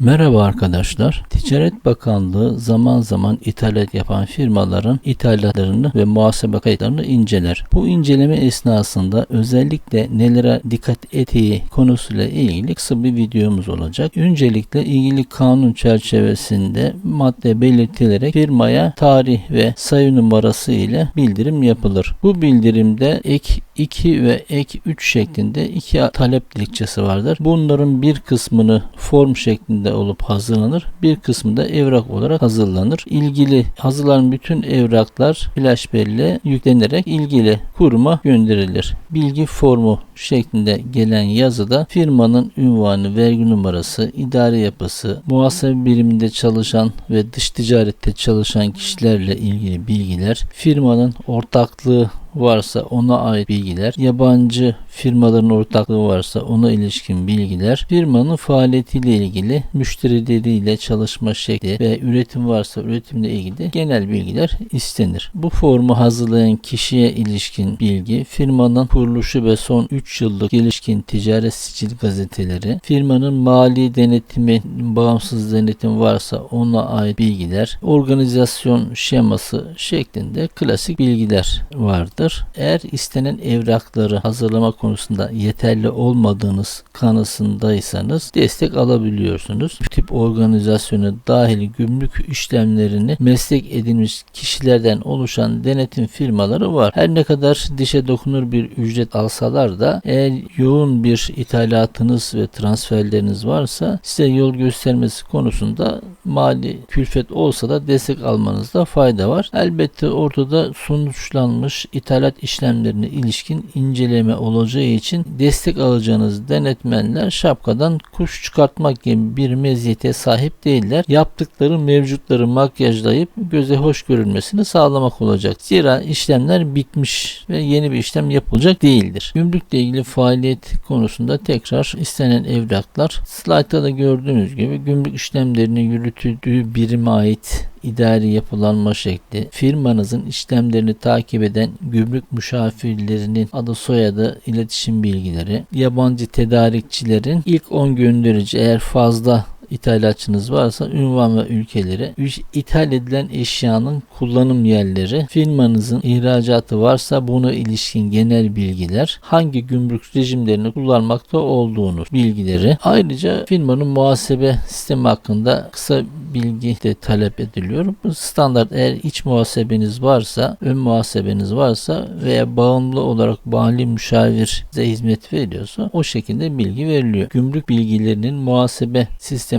Merhaba arkadaşlar. Ticaret Bakanlığı zaman zaman ithalat yapan firmaların ithalatlarını ve muhasebe kayıtlarını inceler. Bu inceleme esnasında özellikle nelere dikkat ettiği konusuyla ilgili kısa bir videomuz olacak. Öncelikle ilgili kanun çerçevesinde madde belirtilerek firmaya tarih ve sayı numarası ile bildirim yapılır. Bu bildirimde ek 2 ve ek 3 şeklinde iki talep dilekçesi vardır. Bunların bir kısmını form şeklinde olup hazırlanır. Bir kısmı da evrak olarak hazırlanır. İlgili hazırlanan bütün evraklar flash belleğe yüklenerek ilgili kuruma gönderilir. Bilgi formu şeklinde gelen yazıda firmanın ünvanı, vergi numarası, idare yapısı, muhasebe biriminde çalışan ve dış ticarette çalışan kişilerle ilgili bilgiler, firmanın ortaklığı varsa ona ait bilgiler, yabancı firmaların ortaklığı varsa ona ilişkin bilgiler, firmanın faaliyetiyle ilgili müşterileriyle çalışma şekli ve üretim varsa üretimle ilgili genel bilgiler istenir. Bu formu hazırlayan kişiye ilişkin bilgi, firmanın kuruluşu ve son 3 yıllık ilişkin ticaret sicil gazeteleri, firmanın mali denetimi, bağımsız denetim varsa ona ait bilgiler, organizasyon şeması şeklinde klasik bilgiler vardır. Eğer istenen evrakları hazırlama konusunda yeterli olmadığınız kanısındaysanız destek alabiliyorsunuz. Bu tip organizasyona dahil gümrük işlemlerini meslek edinmiş kişilerden oluşan denetim firmaları var. Her ne kadar dişe dokunur bir ücret alsalar da eğer yoğun bir ithalatınız ve transferleriniz varsa size yol göstermesi konusunda mali külfet olsa da destek almanızda fayda var. Elbette ortada sonuçlanmış ithalat işlemlerine ilişkin inceleme olacağı için destek alacağınız denetmenler şapkadan kuş çıkartmak gibi bir meziyete sahip değiller. Yaptıkları mevcutları makyajlayıp göze hoş görünmesini sağlamak olacak. Zira işlemler bitmiş ve yeni bir işlem yapılacak değildir. Gümrükle ilgili faaliyet konusunda tekrar istenen evraklar slaytta da gördüğünüz gibi gümrük işlemlerini yürütüldüğü birime ait idari yapılanma şekli, firmanızın işlemlerini takip eden gümrük müşavirlerinin adı soyadı, iletişim bilgileri, yabancı tedarikçilerin ilk 10 gönderici eğer fazla ithalatçınız varsa ünvan ve ülkeleri, ithal edilen eşyanın kullanım yerleri, firmanızın ihracatı varsa buna ilişkin genel bilgiler, hangi gümrük rejimlerini kullanmakta olduğunuz bilgileri, ayrıca firmanın muhasebe sistemi hakkında kısa bilgi de talep ediliyor. Standart eğer iç muhasebeniz varsa, ön muhasebeniz varsa veya bağımlı olarak mali müşavir size hizmet veriyorsa o şekilde bilgi veriliyor. Gümrük bilgilerinin muhasebe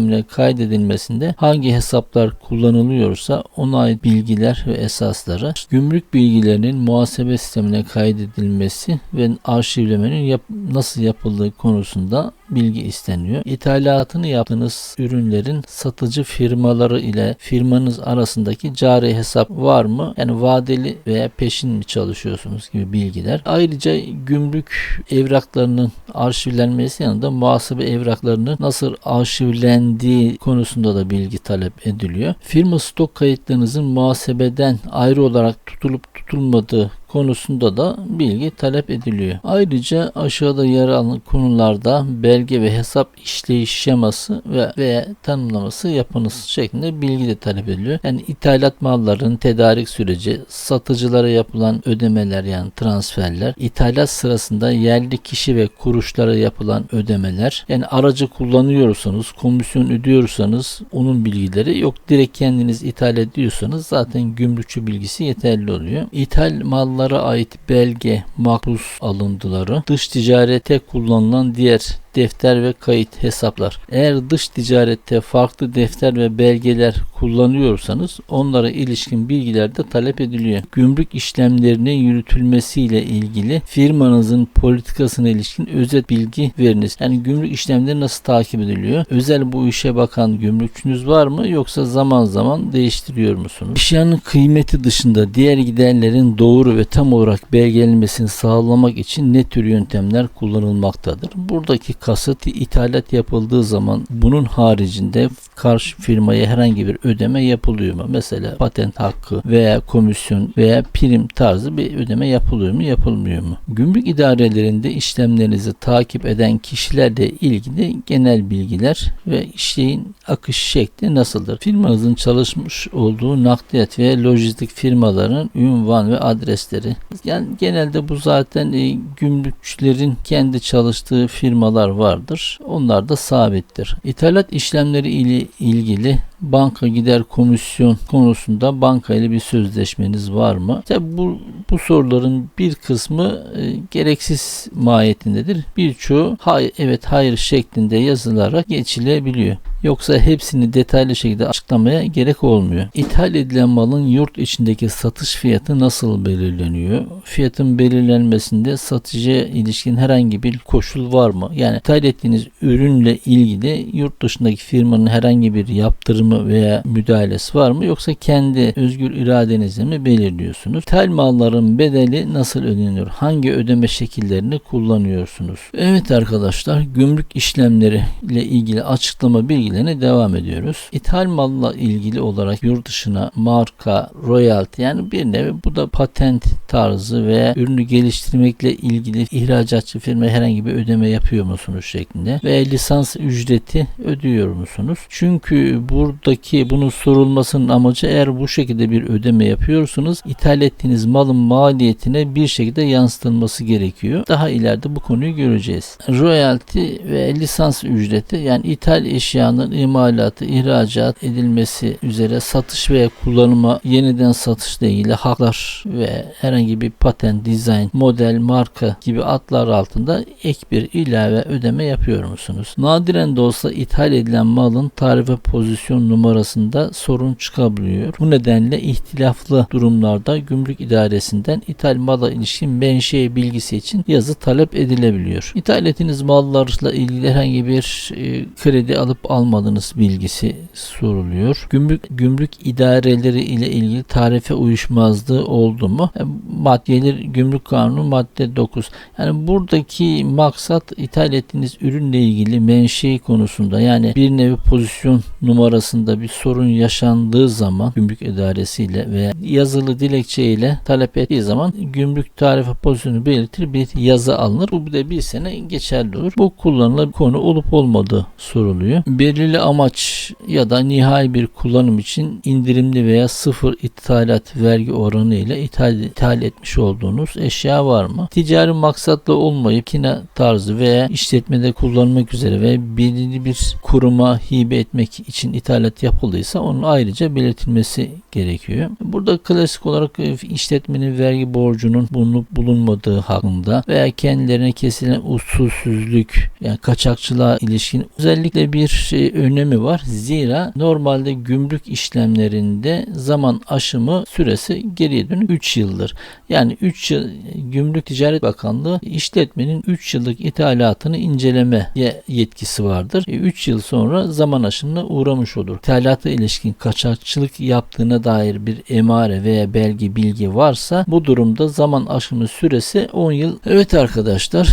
sistemine kaydedilmesinde hangi hesaplar kullanılıyorsa ona ait bilgiler ve esasları, gümrük bilgilerinin muhasebe sistemine kaydedilmesi ve arşivlemenin yap nasıl yapıldığı konusunda bilgi isteniyor. İthalatını yaptığınız ürünlerin satıcı firmaları ile firmanız arasındaki cari hesap var mı? Yani vadeli veya peşin mi çalışıyorsunuz gibi bilgiler. Ayrıca gümrük evraklarının arşivlenmesi yanında muhasebe evraklarının nasıl arşivlendiği konusunda da bilgi talep ediliyor. Firma stok kayıtlarınızın muhasebeden ayrı olarak tutulup tutulmadığı konusunda da bilgi talep ediliyor. Ayrıca aşağıda yer alan konularda belge ve hesap işleyiş şeması ve veya tanımlaması yapınız şeklinde bilgi de talep ediliyor. Yani ithalat malların tedarik süreci, satıcılara yapılan ödemeler yani transferler, ithalat sırasında yerli kişi ve kuruşlara yapılan ödemeler, yani aracı kullanıyorsanız, komisyon ödüyorsanız onun bilgileri yok. Direkt kendiniz ithal ediyorsanız zaten gümrükçü bilgisi yeterli oluyor. İthal mallar Kurumlara ait belge, makbuz alıntıları, dış ticarete kullanılan diğer defter ve kayıt hesaplar. Eğer dış ticarette farklı defter ve belgeler kullanıyorsanız onlara ilişkin bilgiler de talep ediliyor. Gümrük işlemlerinin yürütülmesiyle ilgili firmanızın politikasına ilişkin özet bilgi veriniz. Yani gümrük işlemleri nasıl takip ediliyor? Özel bu işe bakan gümrükçünüz var mı yoksa zaman zaman değiştiriyor musunuz? Eşyanın kıymeti dışında diğer giderlerin doğru ve tam olarak belgelenmesini sağlamak için ne tür yöntemler kullanılmaktadır? Buradaki kasıt ithalat yapıldığı zaman bunun haricinde karşı firmaya herhangi bir ödeme yapılıyor mu? Mesela patent hakkı veya komisyon veya prim tarzı bir ödeme yapılıyor mu yapılmıyor mu? Gümrük idarelerinde işlemlerinizi takip eden kişilerle ilgili genel bilgiler ve işleyin akış şekli nasıldır? Firmanızın çalışmış olduğu nakliyat ve lojistik firmaların ünvan ve adresleri. Yani genelde bu zaten e, gümrükçülerin kendi çalıştığı firmalar vardır. Onlar da sabittir. İthalat işlemleri ile ilgili banka gider komisyon konusunda banka ile bir sözleşmeniz var mı? Tabi bu, bu soruların bir kısmı e, gereksiz mahiyetindedir. Birçoğu hayır, evet hayır şeklinde yazılarak geçilebiliyor. Yoksa hepsini detaylı şekilde açıklamaya gerek olmuyor. İthal edilen malın yurt içindeki satış fiyatı nasıl belirleniyor? Fiyatın belirlenmesinde satıcıya ilişkin herhangi bir koşul var mı? Yani ithal ettiğiniz ürünle ilgili yurt dışındaki firmanın herhangi bir yaptırımı veya müdahalesi var mı? Yoksa kendi özgür iradenizle mi belirliyorsunuz? İthal malların bedeli nasıl ödeniyor? Hangi ödeme şekillerini kullanıyorsunuz? Evet arkadaşlar gümrük işlemleri ile ilgili açıklama bilgi bilgilerine devam ediyoruz. İthal malla ilgili olarak yurt dışına marka, royalty yani bir nevi bu da patent tarzı veya ürünü geliştirmekle ilgili ihracatçı firma herhangi bir ödeme yapıyor musunuz şeklinde ve lisans ücreti ödüyor musunuz? Çünkü buradaki bunun sorulmasının amacı eğer bu şekilde bir ödeme yapıyorsunuz ithal ettiğiniz malın maliyetine bir şekilde yansıtılması gerekiyor. Daha ileride bu konuyu göreceğiz. Royalty ve lisans ücreti yani ithal eşyanın malın imalatı, ihracat edilmesi üzere satış veya kullanıma yeniden satışla ilgili haklar ve herhangi bir patent, dizayn, model, marka gibi adlar altında ek bir ilave ödeme yapıyor musunuz? Nadiren de olsa ithal edilen malın tarife pozisyon numarasında sorun çıkabiliyor. Bu nedenle ihtilaflı durumlarda gümrük idaresinden ithal mala ilişkin menşe bilgisi için yazı talep edilebiliyor. İthal ettiğiniz mallarla ilgili herhangi bir e, kredi alıp alma almadığınız bilgisi soruluyor. Gümrük gümrük idareleri ile ilgili tarife uyuşmazlığı oldu mu? E, maddeler Gümrük Kanunu madde 9. Yani buradaki maksat ithal ettiğiniz ürünle ilgili menşei konusunda yani bir nevi pozisyon numarasında bir sorun yaşandığı zaman gümrük idaresiyle veya yazılı dilekçe ile talep ettiği zaman gümrük tarife pozisyonu belirtir bir yazı alınır. Bu de bir sene geçerli olur. Bu kullanılan konu olup olmadığı soruluyor. Belirli belirli amaç ya da nihai bir kullanım için indirimli veya sıfır ithalat vergi oranı ile ithal, ithal etmiş olduğunuz eşya var mı? Ticari maksatlı olmayıp kina tarzı veya işletmede kullanmak üzere ve belirli bir kuruma hibe etmek için ithalat yapıldıysa onun ayrıca belirtilmesi gerekiyor. Burada klasik olarak e, işletmenin vergi borcunun bulunup bulunmadığı hakkında veya kendilerine kesilen usulsüzlük yani kaçakçılığa ilişkin özellikle bir şey, önemi var. Zira normalde gümrük işlemlerinde zaman aşımı süresi geriye dönük 3 yıldır. Yani 3 yıl Gümrük Ticaret Bakanlığı işletmenin 3 yıllık ithalatını inceleme yetkisi vardır. 3 yıl sonra zaman aşımına uğramış olur. İthalata ilişkin kaçakçılık yaptığına dair bir emare veya belge bilgi varsa bu durumda zaman aşımı süresi 10 yıl. Evet arkadaşlar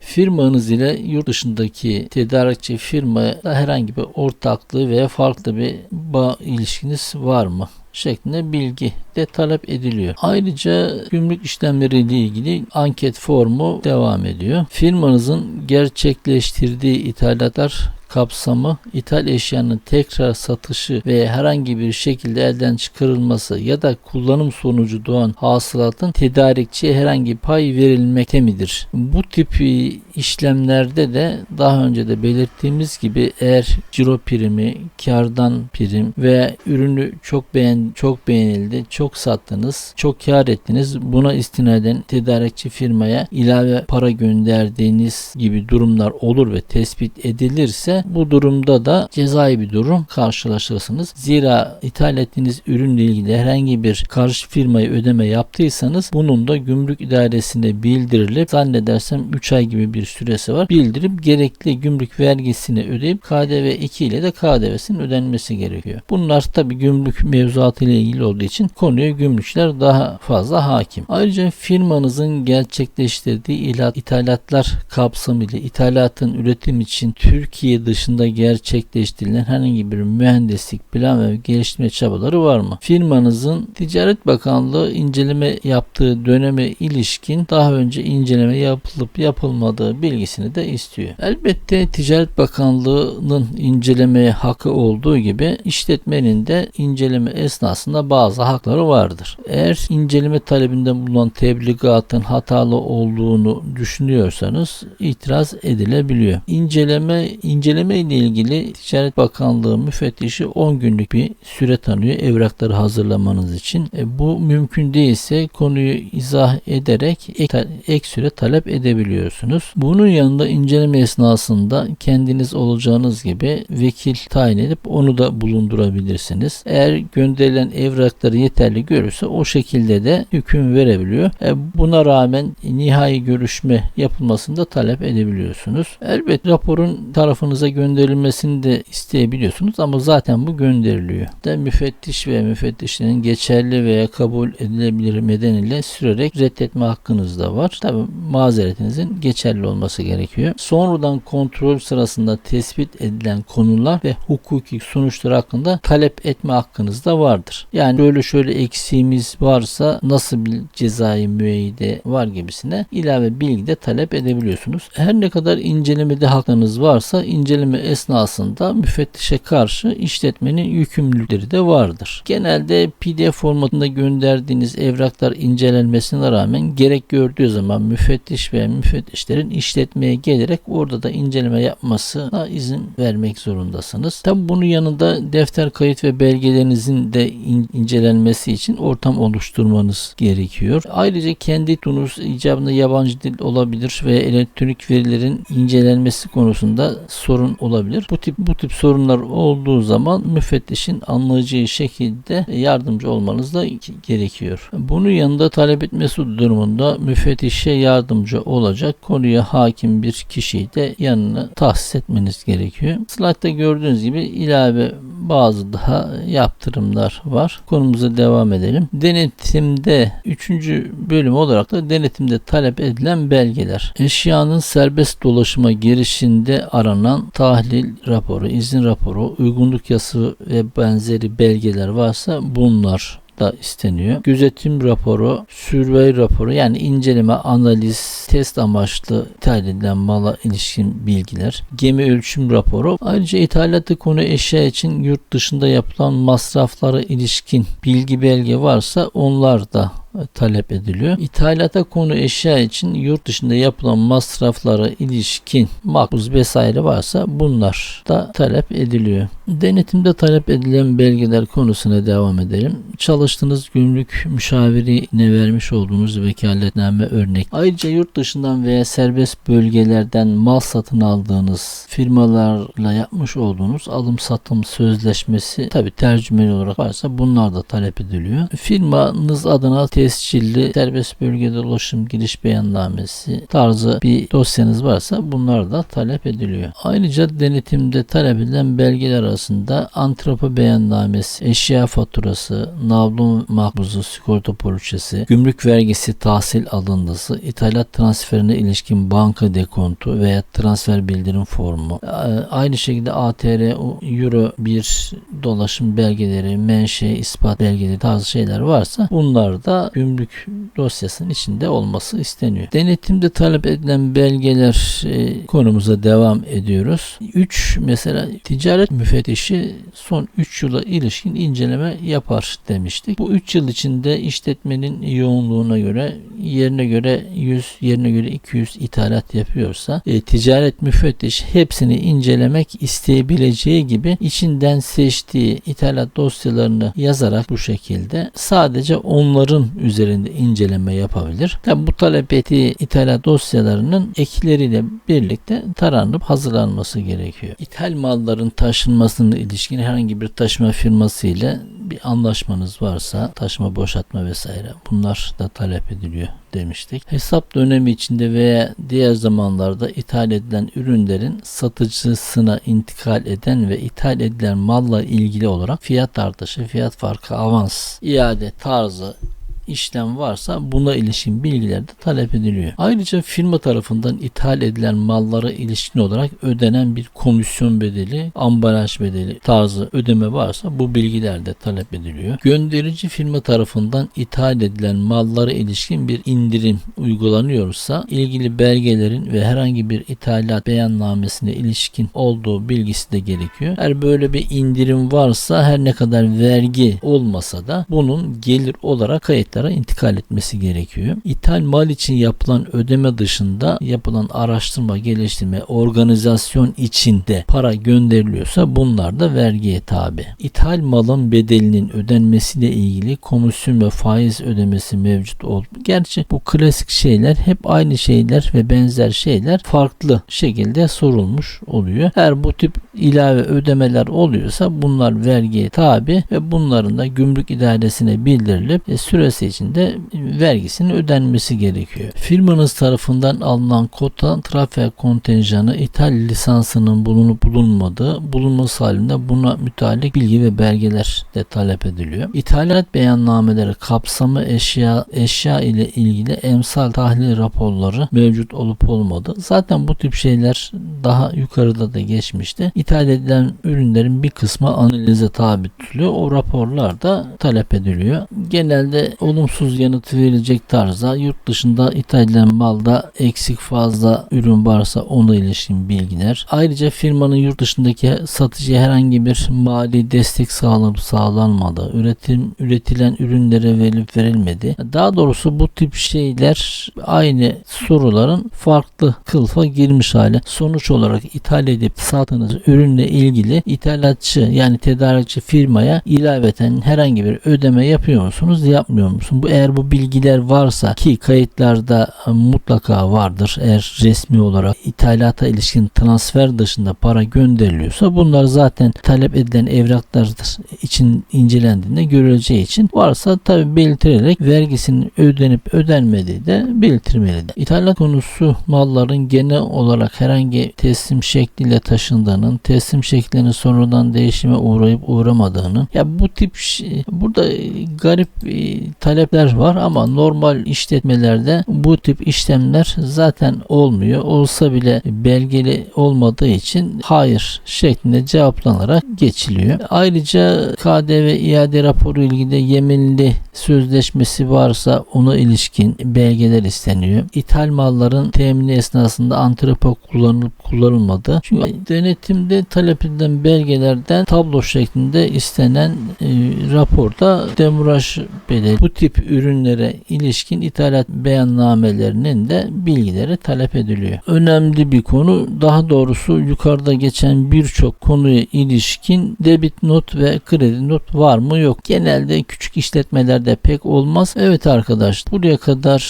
firmanız ile yurt dışındaki tedarikçi firma herhangi bir ortaklığı veya farklı bir bağ ilişkiniz var mı? şeklinde bilgi de talep ediliyor. Ayrıca gümrük işlemleri ile ilgili anket formu devam ediyor. Firmanızın gerçekleştirdiği ithalatlar kapsamı, ithal eşyanın tekrar satışı ve herhangi bir şekilde elden çıkarılması ya da kullanım sonucu doğan hasılatın tedarikçiye herhangi pay verilmekte midir? Bu tip işlemlerde de daha önce de belirttiğimiz gibi eğer ciro primi, kardan prim ve ürünü çok beğen çok beğenildi, çok sattınız, çok kar ettiniz. Buna istinaden tedarikçi firmaya ilave para gönderdiğiniz gibi durumlar olur ve tespit edilirse bu durumda da cezai bir durum karşılaşırsınız. Zira ithal ettiğiniz ürünle ilgili herhangi bir karşı firmayı ödeme yaptıysanız bunun da gümrük idaresine bildirilip zannedersem 3 ay gibi bir süresi var. Bildirip gerekli gümrük vergisini ödeyip KDV 2 ile de KDV'sinin ödenmesi gerekiyor. Bunlar tabi gümrük mevzuatı ile ilgili olduğu için konuya gümrükçüler daha fazla hakim. Ayrıca firmanızın gerçekleştirdiği ithalatlar kapsamıyla ithalatın üretim için Türkiye dışında gerçekleştirilen herhangi bir mühendislik, plan ve geliştirme çabaları var mı? Firmanızın Ticaret Bakanlığı inceleme yaptığı döneme ilişkin daha önce inceleme yapılıp yapılmadığı bilgisini de istiyor. Elbette Ticaret Bakanlığı'nın incelemeye hakkı olduğu gibi işletmenin de inceleme esnasında bazı hakları vardır. Eğer inceleme talebinde bulunan tebligatın hatalı olduğunu düşünüyorsanız itiraz edilebiliyor. İnceleme inceleme ile ilgili Ticaret Bakanlığı müfettişi 10 günlük bir süre tanıyor evrakları hazırlamanız için. E, bu mümkün değilse konuyu izah ederek ek, ek süre talep edebiliyorsunuz. Bunun yanında inceleme esnasında kendiniz olacağınız gibi vekil tayin edip onu da bulundurabilirsiniz. Eğer gönderilen evrakları yeterli görürse o şekilde de hüküm verebiliyor. E, buna rağmen nihai görüşme yapılmasını da talep edebiliyorsunuz. Elbette raporun tarafınıza gönderilmesini de isteyebiliyorsunuz ama zaten bu gönderiliyor. De müfettiş ve müfettişlerin geçerli veya kabul edilebilir nedeniyle sürerek reddetme hakkınız da var. Tabi mazeretinizin geçerli olması gerekiyor. Sonradan kontrol sırasında tespit edilen konular ve hukuki sonuçlar hakkında talep etme hakkınız da vardır. Yani böyle şöyle eksiğimiz varsa nasıl bir cezai müeyyide var gibisine ilave bilgi de talep edebiliyorsunuz. Her ne kadar incelemede hakkınız varsa inceleme esnasında müfettişe karşı işletmenin yükümlülükleri de vardır. Genelde PDF formatında gönderdiğiniz evraklar incelenmesine rağmen gerek gördüğü zaman müfettiş ve müfettişlerin işletmeye gelerek orada da inceleme yapmasına izin vermek zorundasınız. Tabi bunun yanında defter kayıt ve belgelerinizin de in- incelenmesi için ortam oluşturmanız gerekiyor. Ayrıca kendi tunus icabında yabancı dil olabilir ve elektronik verilerin incelenmesi konusunda sorun olabilir. Bu tip bu tip sorunlar olduğu zaman müfettişin anlayacağı şekilde yardımcı olmanız da gerekiyor. Bunun yanında talep etmesi durumunda müfettişe yardımcı olacak konuya hakim bir kişiyi de yanına tahsis etmeniz gerekiyor. Slide'da gördüğünüz gibi ilave bazı daha yaptırımlar var. Konumuza devam edelim. Denetimde 3. bölüm olarak da denetimde talep edilen belgeler. Eşyanın serbest dolaşıma girişinde aranan tahlil raporu, izin raporu, uygunluk yası ve benzeri belgeler varsa bunlar da isteniyor. Gözetim raporu, survey raporu yani inceleme, analiz, test amaçlı ithal edilen mala ilişkin bilgiler, gemi ölçüm raporu, ayrıca ithalatı konu eşya için yurt dışında yapılan masraflara ilişkin bilgi belge varsa onlar da talep ediliyor. İthalata konu eşya için yurt dışında yapılan masraflara ilişkin makbuz vesaire varsa bunlar da talep ediliyor. Denetimde talep edilen belgeler konusuna devam edelim. Çalıştığınız gümrük müşavirine vermiş olduğunuz vekaletname örnek. Ayrıca yurt dışından veya serbest bölgelerden mal satın aldığınız firmalarla yapmış olduğunuz alım satım sözleşmesi tabi tercümeli olarak varsa bunlar da talep ediliyor. Firmanız adına tescilli serbest bölgede dolaşım giriş beyannamesi tarzı bir dosyanız varsa bunlar da talep ediliyor. Ayrıca denetimde talep edilen belgeler arasında antropo beyannamesi, eşya faturası, navlun makbuzu, sigorta poliçesi, gümrük vergisi tahsil alındısı, ithalat transferine ilişkin banka dekontu veya transfer bildirim formu, aynı şekilde ATR, Euro 1 dolaşım belgeleri, menşe, ispat belgeleri tarzı şeyler varsa bunlar da gümrük dosyasının içinde olması isteniyor. Denetimde talep edilen belgeler e, konumuza devam ediyoruz. 3 mesela ticaret müfettişi son 3 yıla ilişkin inceleme yapar demiştik. Bu 3 yıl içinde işletmenin yoğunluğuna göre yerine göre 100 yerine göre 200 ithalat yapıyorsa e, ticaret müfettiş hepsini incelemek isteyebileceği gibi içinden seçtiği ithalat dosyalarını yazarak bu şekilde sadece onların üzerinde inceleme yapabilir. Tabi bu talep ettiği ithalat dosyalarının ekleriyle birlikte taranıp hazırlanması gerekiyor. İthal malların taşınmasına ilişkin herhangi bir taşıma firması ile bir anlaşmanız varsa taşıma boşaltma vesaire bunlar da talep ediliyor demiştik. Hesap dönemi içinde veya diğer zamanlarda ithal edilen ürünlerin satıcısına intikal eden ve ithal edilen malla ilgili olarak fiyat artışı, fiyat farkı, avans, iade tarzı işlem varsa buna ilişkin bilgiler de talep ediliyor. Ayrıca firma tarafından ithal edilen mallara ilişkin olarak ödenen bir komisyon bedeli, ambalaj bedeli tarzı ödeme varsa bu bilgiler de talep ediliyor. Gönderici firma tarafından ithal edilen mallara ilişkin bir indirim uygulanıyorsa ilgili belgelerin ve herhangi bir ithalat beyannamesine ilişkin olduğu bilgisi de gerekiyor. Eğer böyle bir indirim varsa her ne kadar vergi olmasa da bunun gelir olarak kayıtlara intikal etmesi gerekiyor. İthal mal için yapılan ödeme dışında yapılan araştırma, geliştirme, organizasyon içinde para gönderiliyorsa bunlar da vergiye tabi. İthal malın bedelinin ödenmesiyle ilgili komisyon ve faiz ödemesi mevcut oldu. Gerçi bu klasik şeyler hep aynı şeyler ve benzer şeyler farklı şekilde sorulmuş oluyor. Eğer bu tip ilave ödemeler oluyorsa bunlar vergiye tabi ve bunların da gümrük idaresine bildirilip e, süresi içinde vergisinin ödenmesi gerekiyor. Firmanız tarafından alınan kota trafik kontenjanı ithal lisansının bulunup bulunmadığı bulunması halinde buna müteallik bilgi ve belgeler de talep ediliyor. İthalat beyannameleri kapsamı eşya eşya ile ilgili emsal tahlil raporları mevcut olup olmadı. Zaten bu tip şeyler daha yukarıda da geçmişti. İthal edilen ürünlerin bir kısmı analize tabi tutuluyor. O raporlar da talep ediliyor. Genelde olumsuz yanıt verilecek tarzda yurt dışında ithal edilen malda eksik fazla ürün varsa ona ilişkin bilgiler. Ayrıca firmanın yurt dışındaki satıcıya herhangi bir mali destek sağlanıp sağlanmadı. Üretim üretilen ürünlere verilip verilmedi. Daha doğrusu bu tip şeyler aynı soruların farklı kılıfa girmiş hale. Sonuç olarak ithal edip sattığınız ürünle ilgili ithalatçı yani tedarikçi firmaya ilaveten herhangi bir ödeme yapıyor musunuz? Yapmıyor musunuz? Bu eğer bu bilgiler varsa ki kayıtlarda mutlaka vardır. Eğer resmi olarak ithalata ilişkin transfer dışında para gönderiliyorsa bunlar zaten talep edilen evraklar için incelendiğinde görüleceği için varsa tabi belirtilerek vergisinin ödenip ödenmediği de belirtilmelidir. İthalat konusu malların genel olarak herhangi teslim şekliyle taşındığının, teslim şeklinin sonradan değişime uğrayıp uğramadığının ya bu tip burada garip e, talepler var ama normal işletmelerde bu tip işlemler zaten olmuyor. Olsa bile belgeli olmadığı için hayır şeklinde cevaplanarak geçiliyor. Ayrıca KDV iade raporu ilgili yeminli sözleşmesi varsa ona ilişkin belgeler isteniyor. İthal malların temini esnasında antrepo kullanılıp kullanılmadı. Çünkü denetimde talep edilen belgelerden tablo şeklinde istenen e, raporda demuraj bedeli bu tip ürünlere ilişkin ithalat beyannamelerinin de bilgileri talep ediliyor. Önemli bir konu daha doğrusu yukarıda geçen birçok konuya ilişkin debit not ve kredi not var mı yok. Genelde küçük işletmelerde pek olmaz. Evet arkadaş buraya kadar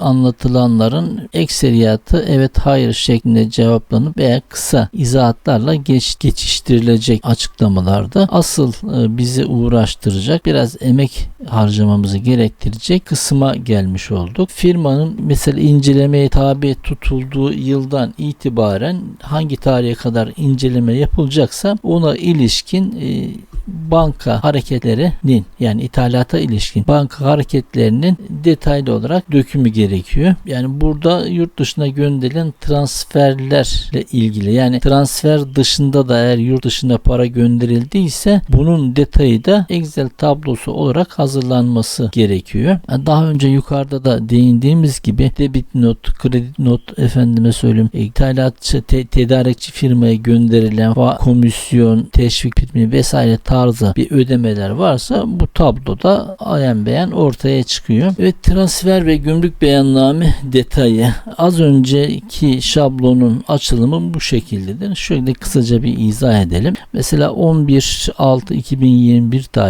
anlatılanların ekseriyatı evet hayır şeklinde cevaplanıp veya kısa izahatlarla geç, geçiştirilecek açıklamalarda asıl e, bizi uğraştıracak biraz emek harcamamızı gerektirecek kısma gelmiş olduk. Firmanın mesela incelemeye tabi tutulduğu yıldan itibaren hangi tarihe kadar inceleme yapılacaksa ona ilişkin e, banka hareketlerinin yani ithalata ilişkin banka hareketlerinin detaylı olarak dökümü gerekiyor. Yani burada yurt dışına gönderilen transferlerle ilgili yani transfer dışında da eğer yurt dışına para gönderildiyse bunun detayı da Excel tablosu olarak hazırlanması gerekiyor. Yani daha önce yukarıda da değindiğimiz gibi debit not, kredi not efendime söyleyeyim ithalatçı te, tedarikçi firmaya gönderilen komisyon, teşvik primi vesaire tarzı bir ödemeler varsa bu tabloda ayan beyan ortaya çıkıyor. Ve transfer ve gümrük beyanname detayı az önceki şablonun açılımı bu şekildedir. Şöyle kısaca bir izah edelim. Mesela 11.6.2021 tarihinde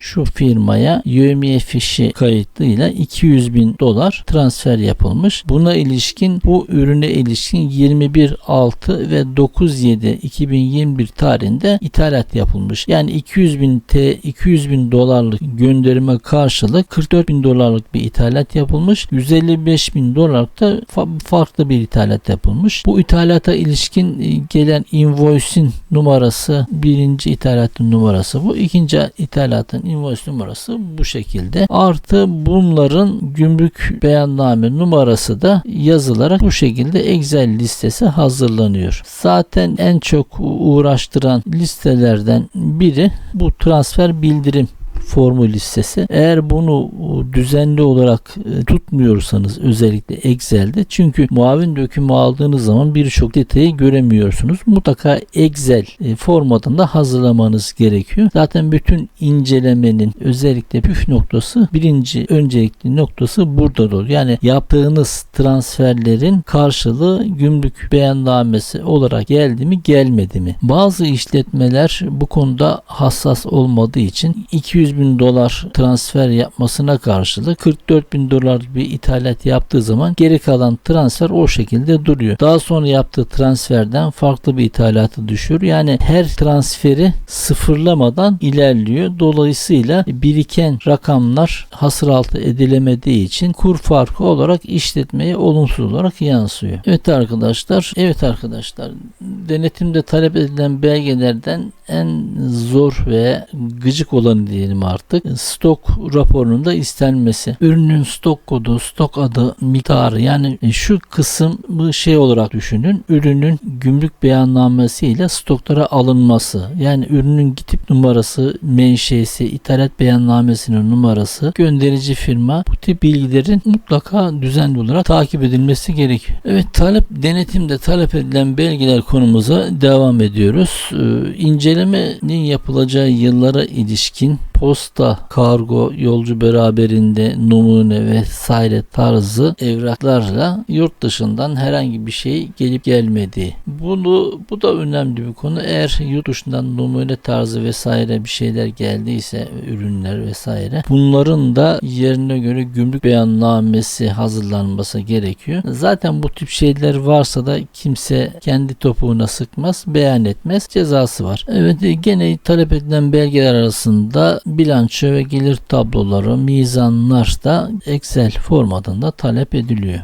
şu firmaya yövmiye fişi kayıtlıyla 200 bin dolar transfer yapılmış. Buna ilişkin bu ürüne ilişkin 21.6 ve 9.7.2021 tarihinde ithalat yapılmış. Yani 200 bin T 200 bin dolarlık gönderime karşılık 44 bin dolarlık bir ithalat yapılmış. 155 bin dolarlık da fa- farklı bir ithalat yapılmış. Bu ithalata ilişkin e, gelen invoice'in numarası birinci ithalatın numarası bu. ikinci ithalatın invoice numarası bu şekilde. Artı bunların gümrük beyanname numarası da yazılarak bu şekilde Excel listesi hazırlanıyor. Zaten en çok uğraştıran listelerden biri bu transfer bildirim formu listesi. Eğer bunu düzenli olarak e, tutmuyorsanız özellikle Excel'de çünkü muavin dökümü aldığınız zaman birçok detayı göremiyorsunuz. Mutlaka Excel e, formatında hazırlamanız gerekiyor. Zaten bütün incelemenin özellikle püf noktası birinci öncelikli noktası burada oluyor. Yani yaptığınız transferlerin karşılığı gümrük beyannamesi olarak geldi mi gelmedi mi? Bazı işletmeler bu konuda hassas olmadığı için 200 bin dolar transfer yapmasına karşılık 44 bin dolar bir ithalat yaptığı zaman geri kalan transfer o şekilde duruyor. Daha sonra yaptığı transferden farklı bir ithalatı düşüyor. Yani her transferi sıfırlamadan ilerliyor. Dolayısıyla biriken rakamlar hasır altı edilemediği için kur farkı olarak işletmeye olumsuz olarak yansıyor. Evet arkadaşlar, evet arkadaşlar denetimde talep edilen belgelerden en zor ve gıcık olanı diyelim artık stok raporunun da istenmesi. Ürünün stok kodu, stok adı, miktarı yani şu kısım bu şey olarak düşünün. Ürünün gümrük beyannamesi ile stoklara alınması. Yani ürünün gitip numarası, menşesi, ithalat beyannamesinin numarası, gönderici firma bu tip bilgilerin mutlaka düzenli olarak takip edilmesi gerekiyor. Evet talep denetimde talep edilen belgeler konumuza devam ediyoruz. Ee, incelemenin yapılacağı yıllara ilişkin posta, kargo, yolcu beraberinde numune vesaire tarzı evraklarla yurt dışından herhangi bir şey gelip gelmedi. Bunu bu da önemli bir konu. Eğer yurt dışından numune tarzı vesaire bir şeyler geldiyse ürünler vesaire bunların da yerine göre gümrük beyannamesi hazırlanması gerekiyor. Zaten bu tip şeyler varsa da kimse kendi topuğuna sıkmaz, beyan etmez. Cezası var. Evet gene talep edilen belgeler arasında bilanço ve gelir tabloları, mizanlar da Excel formatında talep ediliyor.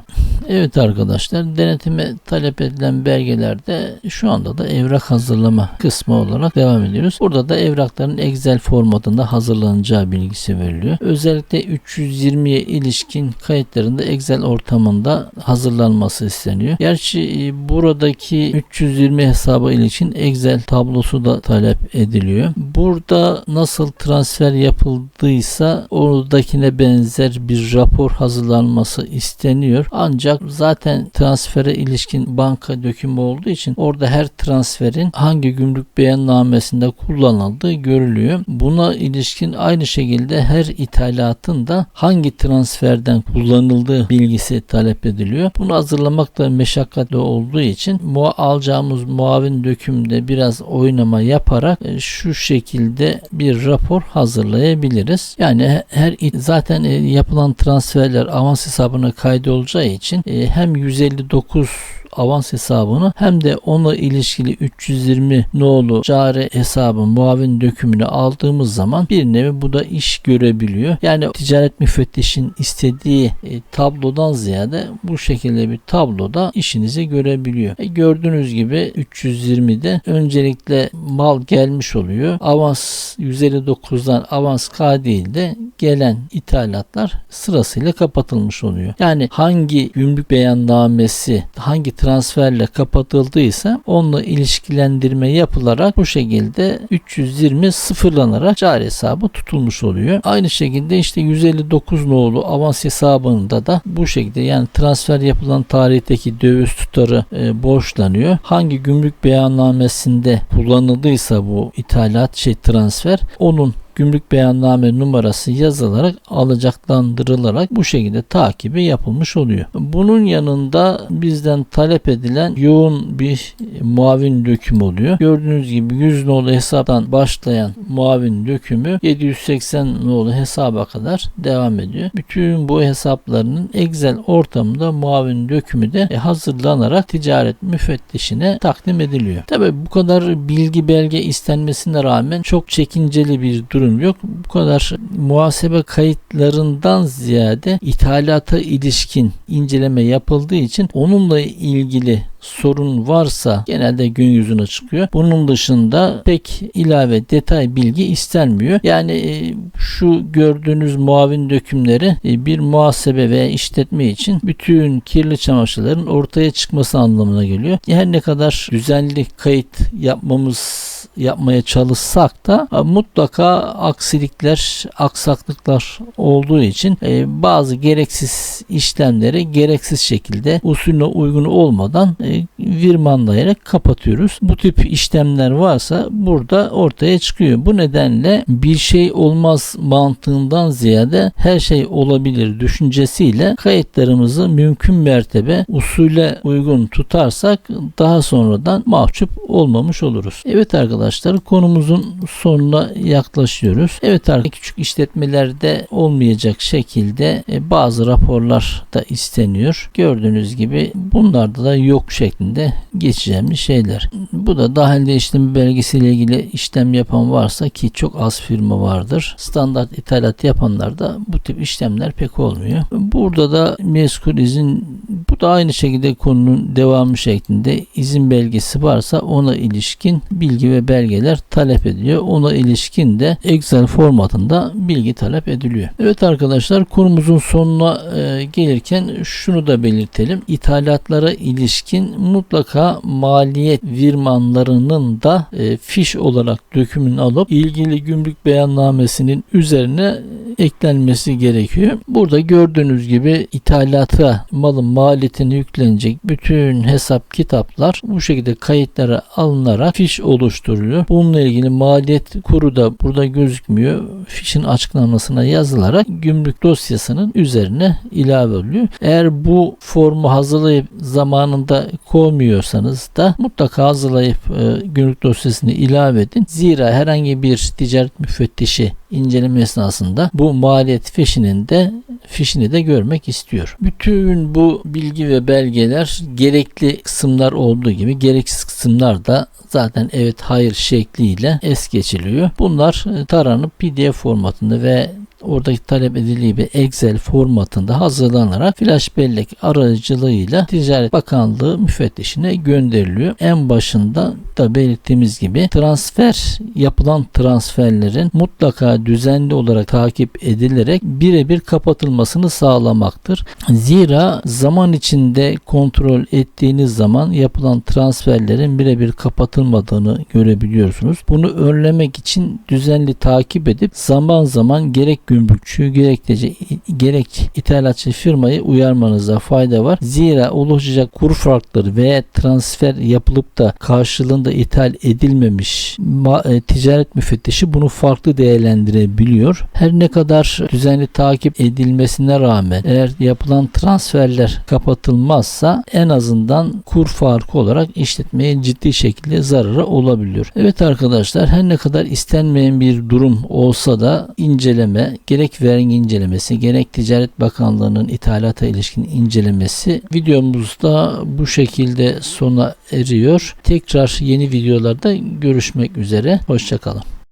Evet arkadaşlar denetime talep edilen belgelerde şu anda da evrak hazırlama kısmı olarak devam ediyoruz. Burada da evrakların Excel formatında hazırlanacağı bilgisi veriliyor. Özellikle 320'ye ilişkin kayıtlarında Excel ortamında hazırlanması isteniyor. Gerçi e, buradaki 320 hesaba ilişkin Excel tablosu da talep ediliyor. Burada nasıl transfer yapıldıysa oradakine benzer bir rapor hazırlanması isteniyor. Ancak zaten transfere ilişkin banka dökümü olduğu için orada her transferin hangi gümrük beyannamesinde kullanıldığı görülüyor. Buna ilişkin aynı şekilde her ithalatın da hangi transferden kullanıldığı bilgisi talep ediliyor. Bunu hazırlamak da meşakkatli olduğu için mu alacağımız muavin dökümde biraz oynama yaparak e, şu şekilde bir rapor hazırlayabiliriz. Yani her zaten e, yapılan transferler avans hesabına kaydolacağı için hem 159 avans hesabını hem de ona ilişkili 320 nolu cari hesabın muavin dökümünü aldığımız zaman bir nevi bu da iş görebiliyor. Yani ticaret müfettişin istediği e, tablodan ziyade bu şekilde bir tabloda işinizi görebiliyor. E, gördüğünüz gibi 320'de öncelikle mal gelmiş oluyor. Avans 159'dan avans K değil de gelen ithalatlar sırasıyla kapatılmış oluyor. Yani hangi gümrük beyannamesi hangi transferle kapatıldıysa onunla ilişkilendirme yapılarak bu şekilde 320 sıfırlanarak cari hesabı tutulmuş oluyor. Aynı şekilde işte 159 nolu avans hesabında da bu şekilde yani transfer yapılan tarihteki döviz tutarı e, borçlanıyor. Hangi gümrük beyannamesinde kullanıldıysa bu ithalat şey transfer onun gümrük beyanname numarası yazılarak alacaklandırılarak bu şekilde takibi yapılmış oluyor. Bunun yanında bizden talep edilen yoğun bir muavin döküm oluyor. Gördüğünüz gibi 100 nolu hesaptan başlayan muavin dökümü 780 nolu hesaba kadar devam ediyor. Bütün bu hesaplarının Excel ortamında muavin dökümü de hazırlanarak ticaret müfettişine takdim ediliyor. Tabi bu kadar bilgi belge istenmesine rağmen çok çekinceli bir durum yok. Bu kadar muhasebe kayıtlarından ziyade ithalata ilişkin inceleme yapıldığı için onunla ilgili sorun varsa genelde gün yüzüne çıkıyor. Bunun dışında pek ilave detay bilgi istenmiyor. Yani e, şu gördüğünüz muavin dökümleri e, bir muhasebe veya işletme için bütün kirli çamaşırların ortaya çıkması anlamına geliyor. Her ne kadar düzenli kayıt yapmamız yapmaya çalışsak da e, mutlaka aksilikler, aksaklıklar olduğu için bazı gereksiz işlemleri gereksiz şekilde usulüne uygun olmadan virmanlayarak kapatıyoruz. Bu tip işlemler varsa burada ortaya çıkıyor. Bu nedenle bir şey olmaz mantığından ziyade her şey olabilir düşüncesiyle kayıtlarımızı mümkün mertebe usule uygun tutarsak daha sonradan mahcup olmamış oluruz. Evet arkadaşlar konumuzun sonuna yaklaşıyoruz. Evet arkadaşlar küçük işletmelerde olmayacak şekilde e, bazı raporlar da isteniyor. Gördüğünüz gibi bunlarda da yok şeklinde geçeceğimiz şeyler. Bu da dahil değiştirme belgesiyle ilgili işlem yapan varsa ki çok az firma vardır. Standart ithalat yapanlar da bu tip işlemler pek olmuyor. Burada da meskul izin bu da aynı şekilde konunun devamı şeklinde izin belgesi varsa ona ilişkin bilgi ve belgeler talep ediliyor. Ona ilişkin de Excel formatında bilgi talep ediliyor. Evet arkadaşlar konumuzun sonuna e, gelirken şunu da belirtelim. İthalatlara ilişkin mutlaka maliyet virmanlarının da e, fiş olarak dökümünü alıp ilgili gümrük beyannamesinin üzerine eklenmesi gerekiyor. Burada gördüğünüz gibi ithalata malın maliyetini yüklenecek bütün hesap kitaplar bu şekilde kayıtlara alınarak fiş oluşturuluyor. Bununla ilgili maliyet kuru da burada gözükmüyor. Fişin açıklamasına yazılarak gümrük dosyasının üzerine ilave oluyor. Eğer bu formu hazırlayıp zamanında koymuyorsanız da mutlaka hazırlayıp e, gümrük dosyasını ilave edin. Zira herhangi bir ticaret müfettişi inceleme esnasında bu maliyet fişinin de fişini de görmek istiyor. Bütün bu bilgi ve belgeler gerekli kısımlar olduğu gibi gereksiz kısımlar da zaten evet hayır şekliyle es geçiliyor. Bunlar e, taranıp PDF formatında ve oradaki talep edildiği bir Excel formatında hazırlanarak flash bellek aracılığıyla Ticaret Bakanlığı müfettişine gönderiliyor. En başında da belirttiğimiz gibi transfer yapılan transferlerin mutlaka düzenli olarak takip edilerek birebir kapatılmasını sağlamaktır. Zira zaman içinde kontrol ettiğiniz zaman yapılan transferlerin birebir kapatılmadığını görebiliyorsunuz. Bunu önlemek için düzenli takip edip zaman zaman gerek gümrükçü gerektici gerek ithalatçı firmayı uyarmanıza fayda var. Zira oluşacak kur farkları veya transfer yapılıp da karşılığında ithal edilmemiş e, ticaret müfettişi bunu farklı değerlendirebiliyor. Her ne kadar düzenli takip edilmesine rağmen eğer yapılan transferler kapatılmazsa en azından kur farkı olarak işletmeye ciddi şekilde zararı olabiliyor. Evet arkadaşlar her ne kadar istenmeyen bir durum olsa da inceleme gerek vergi incelemesi gerek Ticaret Bakanlığı'nın ithalata ilişkin incelemesi videomuzda bu şekilde sona eriyor. Tekrar yeni videolarda görüşmek üzere. Hoşçakalın.